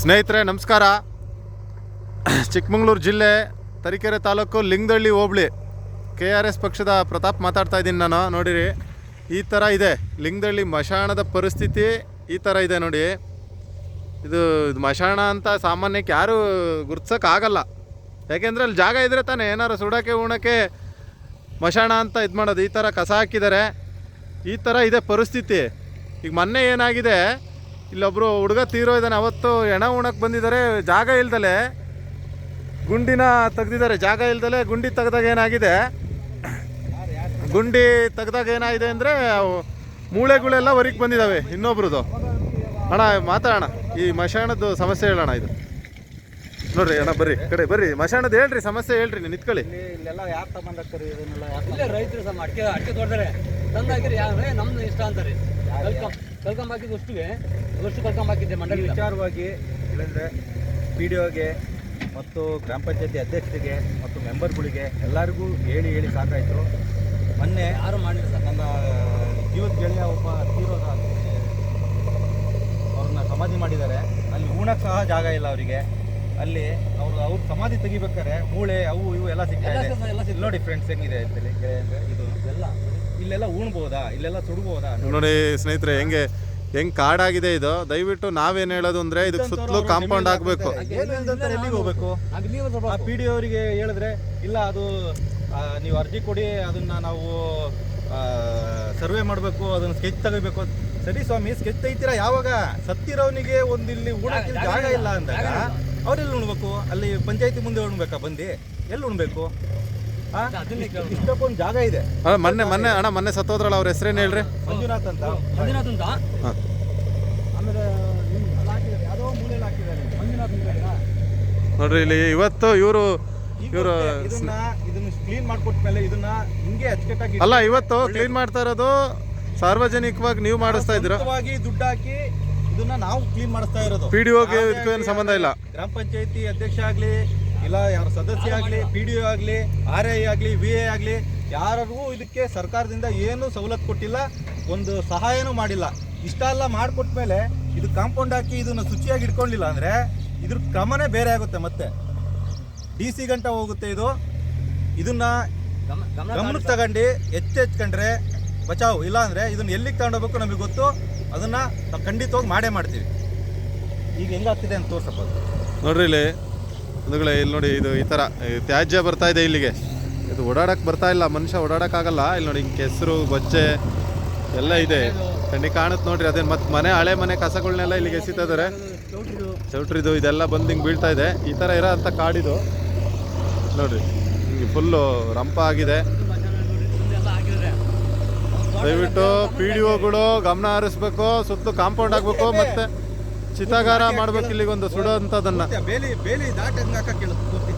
ಸ್ನೇಹಿತರೆ, ನಮಸ್ಕಾರ. ಚಿಕ್ಕಮಗಳೂರು ಜಿಲ್ಲೆ ತರೀಕೆರೆ ತಾಲೂಕು ಲಿಂಗದಳ್ಳಿ ಹೋಬಳಿ ಕೆ ಆರ್ ಎಸ್ ಪಕ್ಷದ ಪ್ರತಾಪ್ ಮಾತಾಡ್ತಾ ಇದ್ದೀನಿ ನಾನು, ನೋಡಿರಿ. ಈ ಥರ ಇದೆ. ಲಿಂಗದಳ್ಳಿ ಮಶಾಣದ ಪರಿಸ್ಥಿತಿ ಈ ಥರ ಇದೆ ನೋಡಿ. ಇದು ಮಶಾಣ ಅಂತ ಸಾಮಾನ್ಯಕ್ಕೆ ಯಾರೂ ಗುರ್ತಿಸೋಕ್ಕಾಗಲ್ಲ ಯಾಕೆಂದರೆ ಅಲ್ಲಿ ಜಾಗ ಇದ್ದರೆ ತಾನೇ ಏನಾರು ಸುಡೋಕ್ಕೆ ಉಣಕ್ಕೆ ಮಶಾಣ ಅಂತ ಇದು ಮಾಡೋದು. ಈ ಥರ ಕಸ ಹಾಕಿದ್ದಾರೆ. ಈ ಥರ ಇದೆ ಪರಿಸ್ಥಿತಿ. ಈಗ ಮೊನ್ನೆ ಏನಾಗಿದೆ ಇಲ್ಲೊಬ್ಬರು ಹುಡುಗ ತೀರೋ ಇದ್ದಾನೆ ಅವತ್ತು ಹೆಣ ಉಣಕ್ಕೆ ಬಂದಿದ್ದಾರೆ ಜಾಗ ಇಲ್ದಲೆ ಗುಂಡಿನ ತೆಗ್ದಿದ್ದಾರೆ. ಜಾಗ ಇಲ್ದಲೆ ಗುಂಡಿ ತೆಗ್ದಾಗ ಏನಾಗಿದೆ? ಗುಂಡಿ ತೆಗ್ದಾಗ ಏನಾಗಿದೆ ಅಂದರೆ ಮೂಳೆಗಳೆಲ್ಲ ಹೊರಗೆ ಬಂದಿದ್ದಾವೆ ಇನ್ನೊಬ್ರದ್ದು ಅಣ್ಣ, ಮಾತಾಡೋಣ. ಈ ಮಶಾಣದ್ದು ಸಮಸ್ಯೆ ಹೇಳೋಣ ಇದು. ನೋಡ್ರಿ ಅಣ್ಣ, ಬರ್ರಿ. ಕಡೆ ಬರ್ರಿ. ಮಶಾಣದ್ದು ಹೇಳ್ರಿ, ಸಮಸ್ಯೆ ಹೇಳ್ರಿ ನೀವು ನಿಂತ್ಕೊಳ್ಳಿ. ಇಲ್ಲಿ ಇಲ್ಲೆಲ್ಲ ಯಾರು ಇದನ್ನೆಲ್ಲ ರೈತರು ಅಡಿಕೆ ಅಡಿಕೆ ತಂದಾಗಿರಿ. ನಮ್ದು ಇಷ್ಟ ಅಂತಾರೆ ಕಲ್ಕೊಂಬಾಕಿದ್ದೆ ಮಂಡಳಿ. ವಿಚಾರವಾಗಿ ಇಲ್ಲಂದ್ರೆ ಪಿ ಡಿ ಒಗೆ ಮತ್ತು ಗ್ರಾಮ ಪಂಚಾಯತಿ ಅಧ್ಯಕ್ಷರಿಗೆ ಮತ್ತು ಮೆಂಬರ್ಗಳಿಗೆ ಎಲ್ಲರಿಗೂ ಹೇಳಿ ಹೇಳಿ ಸಾಕಾಯಿತು. ಮೊನ್ನೆ ಯಾರು ಮಾಡಿಲ್ಲ ಸರ್? ನನ್ನ ಜೀವದ ಗೆಳೆಯ ಒಬ್ಬ ತೀರೋದ ಅವ್ರನ್ನ ಸಮಾಧಿ ಮಾಡಿದ್ದಾರೆ. ಅಲ್ಲಿ ಉಣಕ್ಕೆ ಸಹ ಜಾಗ ಇಲ್ಲ ಅವರಿಗೆ. ಅಲ್ಲಿ ಅವರು ಅವ್ರ ಸಮಾಧಿ ತೆಗಿಬೇಕಾದ್ರೆ ಮೂಳೆ ಅವು ಇವು ಎಲ್ಲ ಸಿಗ್ತಾ ಎಲ್ಲ ಇದೆ. ನೋಡಿ ಫ್ರೆಂಡ್ಸ್ ಹೆಂಗಿದೆ ಅಂತೇಳಿ ಇದು. ಎಲ್ಲ. ಇಲ್ಲೆಲ್ಲ ಉಣ್ಬೋದಾ? ಇಲ್ಲೆಲ್ಲ ಸುಡ್ಬೋದಾ ನೋಡಿ. ಸ್ನೇಹಿತರೆ ಹೆಂಗೆ ಹೆಂಗ್ ಕಾಡಾಗಿದೆ ಇದು. ದಯವಿಟ್ಟು ನಾವೇನ್ ಹೇಳೋದು ಅಂದ್ರೆ ಇದಕ್ಕೆ ಸುತ್ತಲೂ ಕಾಂಪೌಂಡ್ ಹಾಕ್ಬೇಕು ಎಲ್ಲಿಗೆ ಹೋಗ್ಬೇಕು? ಪಿ ಡಿ ಅವರಿಗೆ ಹೇಳಿದ್ರೆ ಇಲ್ಲ ಅದು ನೀವು ಅರ್ಜಿ ಕೊಡಿ ಅದನ್ನ ನಾವು ಸರ್ವೆ ಮಾಡಬೇಕು ಅದನ್ನ ಸ್ಕೆಚ್ ತೆಗಿಬೇಕು. ಸರಿ ಸ್ವಾಮಿ ಸ್ಕೆಚ್ ತೆಗಿತೀರಾ ಯಾವಾಗ? ಸತ್ತಿರೋನಿಗೆ ಒಂದಿಲ್ಲಿ ಉಣಕ್ಕೆ ಜಾಗ ಜಾಗ ಇಲ್ಲ. ಇಲ್ಲ. ಅಂದಾಗ ಅವ್ರೆಲ್ಲಿ ಉಣ್ಬೇಕು? ಅಲ್ಲಿ ಪಂಚಾಯತಿ ಮುಂದೆ ಉಣ್ಬೇಕಾ ಬಂದು? ಎಲ್ಲಿ ಉಣ್ಬೇಕು ಆ? ಅದನ್ನೇ ಇಷ್ಟ್- ಕೇಳೋದು. ಇಷ್ಟಕ್ಕೊಂದು ಜಾಗ ಇದೆ. ಮೊನ್ನೆ ಮೊನ್ನೆ ಅಣ್ಣ ಮೊನ್ನೆ ಸತ್ತೋದ್ರಲ್ಲ ಅವ್ರ ಹೆಸರೇನು ಹೇಳ್ರಿ? ಮಂಜುನಾಥ್ ಅಂತ. ಮಂಜುನಾಥ್ ಅಂತ? ಹಾಂ. ಆಮೇಲೆ ಇಲ್ಲಿ ಅಲ್ಲಿ ಹಾಕಿದ್ದಾರೆ ಯಾವುದೋ ಮೂಲೆಯಲ್ಲಿ ಹಾಕಿದ್ದಾರೆ ಮಂಜುನಾಥ್ ಅಂತ ಹೇಳಾ? ನೋಡ್ರಿ ಇಲ್ಲಿ ಇವತ್ತು ಇವರು ಇವರು ಇದನ್ನ ಇದನ್ನ ಕ್ಲೀನ್ ಮಾಡ್ಕೊಟ್ಮೇಲೆ ಇದನ್ನ ಹಿಂಗೆ ಅಚ್ಚುಕಟ್ಟಾಗಿ ಅಲ್ಲ ಇವತ್ತು ಕ್ಲೀನ್ ಮಾಡ್ತಾ ಇರೋದು ಸಾರ್ವಜನಿಕವಾಗಿ ನೀವು ಮಾಡಿಸ್ತಾ ಇದ್ದೀರಾ? ದುಡ್ಡು ಹಾಕಿ ಇದನ್ನ ನಾವು ಕ್ಲೀನ್ ಮಾಡಿಸ್ತಾ ಇರೋದು. ಪಿ ಡಿ ಓಗೆ ಇದಕ್ಕೂ ಏನು ಸಂಬಂಧ ಇಲ್ಲ. ಗ್ರಾಮ ಪಂಚಾಯತಿ ಅಧ್ಯಕ್ಷ ಆಗ್ಲಿ ಇಲ್ಲ ಯಾರ ಸದಸ್ಯ ಆಗಲಿ ಪಿ ಡಿ ಒ ಆಗಲಿ ಆರ್ ಐ ಆಗಲಿ ವಿ ಎ ಆಗಲಿ ಯಾರಿಗೂ ಇದಕ್ಕೆ ಸರ್ಕಾರದಿಂದ ಏನು ಸವಲತ್ತು ಕೊಟ್ಟಿಲ್ಲ ಒಂದು ಸಹಾಯನೂ ಮಾಡಿಲ್ಲ. ಇಷ್ಟೆಲ್ಲ ಮಾಡಿಕೊಟ್ಮೇಲೆ ಇದು ಕಾಂಪೌಂಡ್ ಹಾಕಿ ಇದನ್ನು ಶುಚಿಯಾಗಿ ಇಟ್ಕೊಂಡಿಲ್ಲ ಅಂದರೆ ಇದ್ರ ಕ್ರಮನೇ ಬೇರೆ ಆಗುತ್ತೆ ಮತ್ತೆ. ಡಿ ಸಿ ಗಂಟ ಹೋಗುತ್ತೆ ಇದು. ಇದನ್ನು ಗಮ- ಗಮನ ಗಮನಕ್ಕೆ ತಗೊಂಡು ಎಚ್ಚೆಚ್ಕೊಂಡ್ರೆ ಬಚಾವ್. ಇಲ್ಲ ಅಂದ್ರೆ ಇದನ್ನ ಎಲ್ಲಿಗೆ ತಗೊಂಡೋಗ್ಬೇಕು ನಮಗೆ ಗೊತ್ತು. ಅದನ್ನು ನಾವು ಖಂಡಿತವಾಗಿ ಮಾಡೇ ಮಾಡ್ತೀವಿ. ಈಗ ಹೆಂಗಾಗ್ತಿದೆ ಅಂತ ತೋರ್ಸಪ್ಪ. ನೋಡ್ರಿ ಇಲ್ಲಿ ಬಂಧುಗಳೇ, ಇಲ್ಲಿ ನೋಡಿ ಇದು ಈ ಥರ ತ್ಯಾಜ್ಯ ಬರ್ತಾ ಇದೆ ಇಲ್ಲಿಗೆ. ಇದು ಓಡಾಡಕ್ಕೆ ಬರ್ತಾ ಇಲ್ಲ, ಮನುಷ್ಯ ಓಡಾಡೋಕ್ಕಾಗಲ್ಲ ಇಲ್ಲಿ ನೋಡಿ ಹಿಂಗೆ ಕೆಸರು ಬೊಚ್ಚೆ ಎಲ್ಲ ಇದೆ. ಕಣ್ಣಿಗೆ ಕಾಣುತ್ತೆ ನೋಡ್ರಿ, ಅದೇನು ಮತ್ತೆ ಮನೆ, ಹಳೆ ಮನೆ ಕಸಗಳನ್ನೆಲ್ಲ ಇಲ್ಲಿಗೆ ಎಸಿತಾ ಇದ್ದಾರೆ ಚೌಟ್ರಿದು. ಇದೆಲ್ಲ ಬಂದು ಹಿಂಗೆ ಬೀಳ್ತಾ ಇದೆ. ಈ ಥರ ಇರೋ ಅಂತ ಕಾಡಿದು, ನೋಡ್ರಿ, ಹಿಂಗೆ ಫುಲ್ಲು ರಂಪ ಆಗಿದೆ. ದಯವಿಟ್ಟು ಪಿ ಡಿ ಒಗಳು ಗಮನ ಹರಿಸ್ಬೇಕು, ಸುತ್ತ ಕಾಂಪೌಂಡ್ ಆಗಬೇಕು, ಮತ್ತೆ ಚಿತಾಗಾರ ಮಾಡ್ಬೇಕು ಇಲ್ಲಿಗೊಂದು ಸುಡೋ ಅಂತದನ್ನ ಬೇಲಿ ಬೇಲಿ ದಾಟ ಹಂಗೆ ಹಾಕಕ್ಕೆ ಪೂರ್ತಿ